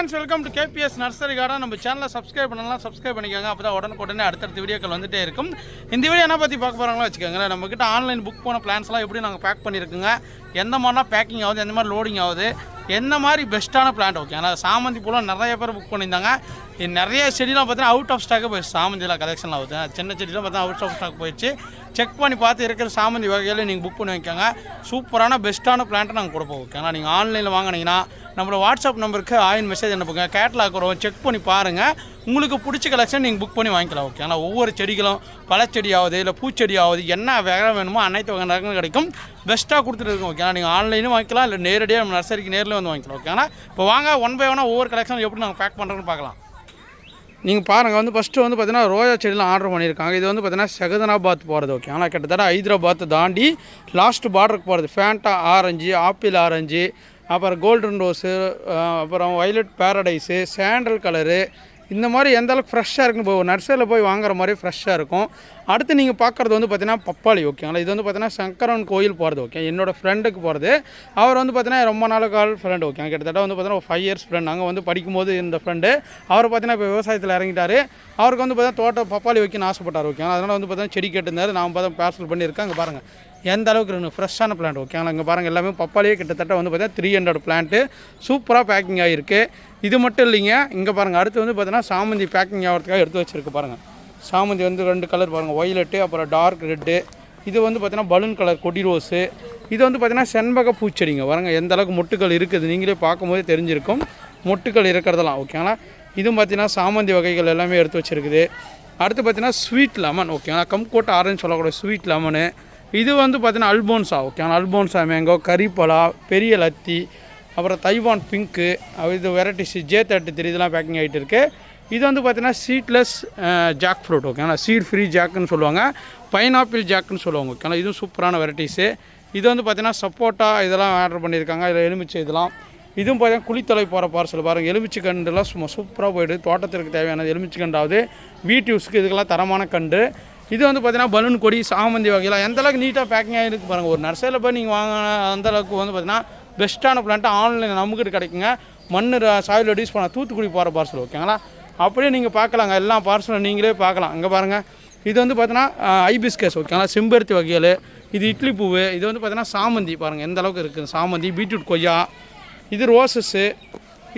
Friends welcome to KPS nursery garden நம்ம சேனலை subscribe பண்ணலாம் சப்ஸ்கிரைப் பண்ணிக்கோங்க. அப்போ தான் உடனுக்குடனே அடுத்தடுத்த வீடியோக்கள் வந்துட்டே இருக்கும். இந்த வீடியோ என்ன பற்றி பார்க்க போகிறாங்களோ வச்சுக்கோங்களேன். நம்மக்கிட்ட ஆன்லைன் புக் போன பிளான்ஸ்லாம் எப்படி நாங்கள் பேக் பண்ணியிருக்குங்க எந்த மாதிரிலாம் பேக்கிங் ஆகுது எந்த மாதிரி லோடிங் ஆகுது எந்த மாதிரி பெஸ்ட்டான பிளான்ட் ஓகே ஆனால் சாமந்தி பூலாம் நிறைய பேர் புக் பண்ணியிருந்தாங்க. நிறைய செடிலாம் பார்த்தீங்கன்னா அவுட் ஆஃப் ஸ்டாக்கு போயிடுச்சு. சாமந்திலாம் கலெக்ஷன் ஆகுது. சின்ன செடிலாம் பார்த்தா அவுட் ஆஃப் ஸ்டாக் போயிடுச்சு. செக் பண்ணி பார்த்து இருக்கிற சாமந்தி வகையில் நீங்கள் புக் பண்ணி வைக்கோங்க. சூப்பரான பெஸ்ட்டான பிளான்ட்டை நாங்கள் கொடுப்போம் ஓகே ஆனால் நீங்கள் ஆன்லைனில் வாங்கினீங்கன்னா நம்மளோட வாட்ஸ்அப் நம்பருக்கு ஆயின் மெசேஜ் அனுப்புங்க. கேட்லாக் வரும் செக் பண்ணி பாருங்கள் உங்களுக்கு பிடிச்ச கலெக்ஷன் நீங்கள் புக் பண்ணி வாங்கிக்கலாம் ஓகே ஆனால் ஒவ்வொரு செடிகளும் பழச்செடியாவது இல்லை பூச்செடியாவது என்ன வேலை வேணுமோ அனைத்து வகை நகரங்களும் கிடைக்கும். பெஸ்ட்டாக கொடுத்துட்டு இருக்கோம் ஆனால் நீங்கள் ஆன்லைனும் வாங்கிக்கலாம் இல்லை நேரடியாக நம்ம நர்சரிக்கு நேரில் வந்து வாங்கிக்கலாம் ஓகே ஆனால் இப்போ வாங்க ஒன் பை ஒன்னாக ஒவ்வொரு கலெக்ஷன் எப்படி நாங்கள் பேக் பண்ணுறோன்னு பார்க்கலாம். நீங்கள் பாருங்கள் வந்து ஃபஸ்ட்டு வந்து பார்த்தீங்கன்னா ரோஜா செடிலாம் ஆர்டர் பண்ணியிருக்காங்க. இது வந்து பார்த்தீங்கன்னா செகதனாபாத் போகிறது ஓகே ஆனால் கிட்டத்தட்ட ஹைதராபாத் தாண்டி லாஸ்ட் பார்டருக்கு போகிறது ஃபேண்டா ஆரஞ்சு ஆப்பிள் ஆரஞ்சு அப்புறம் கோல்டன் ரோஸு அப்புறம் வயலட் பேரடைஸு சாண்டல் கலரு இந்த மாதிரி எந்த அளவுக்கு ஃப்ரெஷ்ஷாக இருக்குன்னு போய் நர்சரியில் போய் வாங்குற மாதிரி ஃப்ரெஷ்ஷாக இருக்கும். அடுத்து நீங்கள் பார்க்குறது வந்து பார்த்தீங்கன்னா பப்பாளி ஓகேங்களா இது வந்து பார்த்தீங்கன்னா சங்கரன் கோயில் போகிறது ஓகே என்னோடய ஃப்ரெண்டுக்கு போகிறது அவர் வந்து பார்த்தீங்கன்னா ரொம்ப நாள் கால் ஃப்ரெண்டு ஓகே கிட்டத்தட்ட வந்து பார்த்தீங்கன்னா ஃபைவ் இயர்ஸ் ஃப்ரெண்ட் அங்கே வந்து படிக்கும்போது இந்த ஃப்ரெண்டு அவர் பார்த்தீங்கன்னா இப்போ விவசாயத்தில் இறங்கிட்டார். அவருக்கு வந்து பார்த்தீங்கன்னா தோட்டம் பப்பாளி வைக்கணும்னு ஆசைப்பட்டார் ஓகேங்களா அதனால் வந்து பார்த்தீங்கன்னா செடி கேட்டிருந்தார். நான் பார்த்தா பார்சல் பண்ணியிருக்கேன். அங்கே பாருங்கள் எந்த அளவுக்கு இருக்கு? ஃப்ரெஷ்ஷான பிளான்ட் ஓகேங்களா இங்கே பாருங்கள் எல்லாமே பப்பாளியே கிட்டத்தட்ட வந்து பார்த்தீங்கன்னா த்ரீ ஹண்ட்ரட் பிளான்ட்டு சூப்பராக பேக்கிங் ஆகிருக்கு இது மட்டும் இல்லைங்க இங்கே பாருங்கள் அடுத்து வந்து பார்த்தீங்கன்னா சாமந்தி பேக்கிங் ஆகிறதுக்காக எடுத்து வச்சுருக்கு பாருங்கள் சாமந்தி வந்து ரெண்டு கலர் பாருங்கள் ஒய்லெட்டு அப்புறம் டார்க் ரெட்டு இது வந்து பார்த்தீங்கன்னா பலூன் கலர் கொடி ரோஸு இது வந்து பார்த்தீங்கன்னா செண்பக பூச்செடிங்க. பாருங்கள் எந்த அளவுக்கு மொட்டுக்கள் இருக்குது நீங்களே பார்க்கும்போதே தெரிஞ்சிருக்கும். மொட்டுக்கள் இருக்கிறதெல்லாம் ஓகேங்களா இதுவும் பார்த்தீங்கன்னா சாமந்தி வகைகள் எல்லாமே எடுத்து வச்சிருக்குது. அடுத்து பார்த்தீங்கன்னா ஸ்வீட் லெமன் ஓகேங்களா கம்கோட்டை ஆரஞ்சு சொல்லக்கூடிய ஸ்வீட் லெமனு இது வந்து பார்த்தீங்கன்னா அல்போன்ஸா ஓகேங்களா அல்போன்ஸா மேங்கோ கறிப்பலா பெரிய லத்தி அப்புறம் தைவான் பிங்க்கு இது வெரைட்டிஸ் ஜே தேர்ட்டி த்ரீ இதெல்லாம் பேக்கிங் ஆகிட்டு இருக்குது இது வந்து பார்த்தீங்கன்னா சீட்லெஸ் ஜாக் ஃப்ரூட் ஓகேங்களா சீட் ஃப்ரீ ஜாக்குன்னு சொல்லுவாங்க. பைனாப்பிள் ஜாக்குன்னு சொல்லுவாங்க ஓகேங்களா இதுவும் சூப்பரான வெரைட்டிஸு இது வந்து பார்த்தீங்கன்னா சப்போட்டா இதெல்லாம் ஆர்டர் பண்ணியிருக்காங்க. இதில் எலுமிச்சை இதெல்லாம். இதுவும் பார்த்தீங்கன்னா குளித்தலை போகிற பார்சல் பாருங்கள் எலுமிச்சை கண்டுலாம் சும்மா சூப்பராக போயிடுது. தோட்டத்திற்கு தேவையான எலுமிச்சை கண்டாவது. வீட்டு யூஸ்க்கு இதுக்கெல்லாம் தரமான கண்டு. இது வந்து பார்த்தீங்கன்னா பலூன் கொடி சாமந்தி வகையெல்லாம் எந்தளவுக்கு நீட்டாக பேக்கிங் ஆகிருக்கு பாருங்கள் ஒரு நர்சரியில் போய் நீங்கள் வாங்கின அந்தளவுக்கு வந்து பார்த்தீங்கன்னா பெஸ்ட்டான பிளான்ட்டு ஆன்லைனில் நமக்கிட்ட கிடைக்குங்க. மண் சாயில் ரெடியூஸ் பண்ண தூத்துக்குடி போகிற பார்சல் ஓகேங்களா அப்படியே நீங்கள் பார்க்கலாங்க. எல்லா பார்சலும் நீங்களே பார்க்கலாம். அங்கே பாருங்கள் இது வந்து பார்த்தீங்கன்னா ஐபிஸ்கஸ் ஓகேங்களா செம்பருத்தி வகையில் இது இட்லி பூவு. இது வந்து பார்த்தீங்கன்னா சாமந்தி. பாருங்கள் எந்த அளவுக்கு இருக்குது சாமந்தி பீட்ரூட் கொய்யா. இது ரோசஸ்ஸு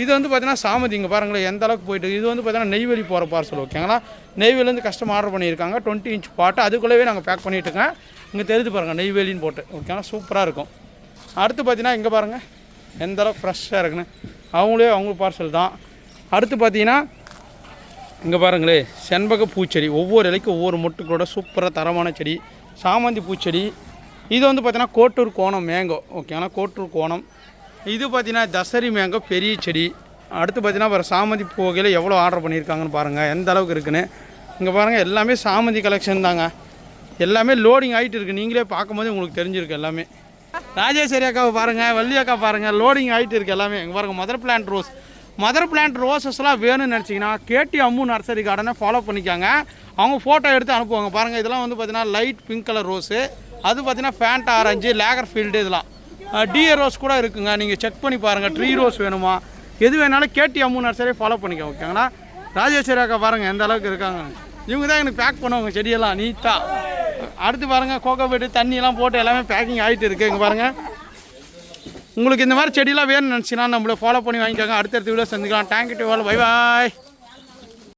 இது வந்து பார்த்தீங்கன்னா சாமந்தி. இங்கே பாருங்களேன் எந்த அளவுக்கு போயிட்டு இது வந்து பார்த்தீங்கன்னா நெய்வேலி போகிற பார்சல் ஓகேங்களா நெய்வேலிருந்து கஷ்டம் ஆர்டர் பண்ணியிருக்காங்க. டுவெண்ட்டி இன்ச் பாட்டு அதுக்குள்ளேயே நாங்கள் பேக் பண்ணிட்டுருங்க இங்கே தெரிஞ்சு பாருங்கள் நெய்வேலின்னு போட்டு ஓகேங்களா சூப்பராக இருக்கும். அடுத்து பார்த்தீங்கன்னா இங்கே பாருங்கள் எந்த அளவுக்கு ஃப்ரெஷ்ஷாக இருக்குன்னு. அவங்களே அவங்க பார்சல் தான். அடுத்து பார்த்தீங்கன்னா இங்கே பாருங்களே செண்பக பூச்செடி. ஒவ்வொரு இலைக்கும் ஒவ்வொரு மொட்டுக்களோட சூப்பராக தரமான செடி. சாமந்தி பூச்செடி. இது வந்து பார்த்தீங்கன்னா கோட்டூர் கோணம் மேங்கோ ஓகேங்களா கோட்டூர் கோணம். இது பார்த்தீங்கன்னா தசரி மேங்கோ பெரிய செடி. அடுத்து பார்த்தீங்கன்னா அப்புறம் சாமந்தி போகையில் எவ்வளோ ஆர்டர் பண்ணியிருக்காங்கன்னு பாருங்கள் எந்த அளவுக்கு இருக்குன்னு. இங்கே பாருங்கள் எல்லாமே சாமந்தி கலெக்ஷன் தாங்க. எல்லாமே லோடிங் ஆகிட்டு இருக்குது நீங்களே பார்க்கும்போது உங்களுக்கு தெரிஞ்சிருக்கு எல்லாமே. ராஜேஸ்வரி அக்காவை பாருங்கள் வள்ளி அக்கா பாருங்கள் லோடிங் ஆகிட்டு இருக்குது எல்லாமே. இங்கே பாருங்கள் mother plant rose mother plant ரோசஸ்லாம் வேணும்னு நினச்சிங்கன்னா கேடி அம்மு நர்சரி கார்டனை ஃபாலோ பண்ணிக்காங்க. அவங்க ஃபோட்டோ எடுத்து அனுப்புவாங்க. பாருங்கள் இதெல்லாம் வந்து பார்த்தீங்கன்னா லைட் பிங்க் கலர் ரோஸு அது பார்த்தீங்கன்னா ஃபேண்ட் ஆரஞ்சு லேகர் ஃபீல்டு இதெல்லாம். டிஏ ரோஸ் கூட இருக்குங்க. நீங்கள் செக் பண்ணி பாருங்கள் ட்ரீ ரோஸ் வேணுமா? எது வேணாலும் கேட்டி அம்மு நர்சரியை ஃபாலோ பண்ணிக்க ஓகேங்களா ராஜேஸ்வரி அக்கா பாருங்கள் எந்த அளவுக்கு இருக்காங்க. இவங்க தான் எனக்கு பேக் பண்ணுவாங்க செடியெல்லாம் நீட்டாக அடுத்து பாருங்கள் கோகோ போய்ட்டு தண்ணியெல்லாம் போட்டு எல்லாமே பேக்கிங் ஆகிட்டு இருக்குது இங்கே பாருங்கள் உங்களுக்கு இந்த மாதிரி செடியெல்லாம் வேணும்னு நினச்சின்னா நம்மளை ஃபாலோ பண்ணி வாங்கிக்கோங்க. அடுத்தடுத்த வீடியோ செஞ்சுக்கலாம் தேங்க்யூ டு பை பாய்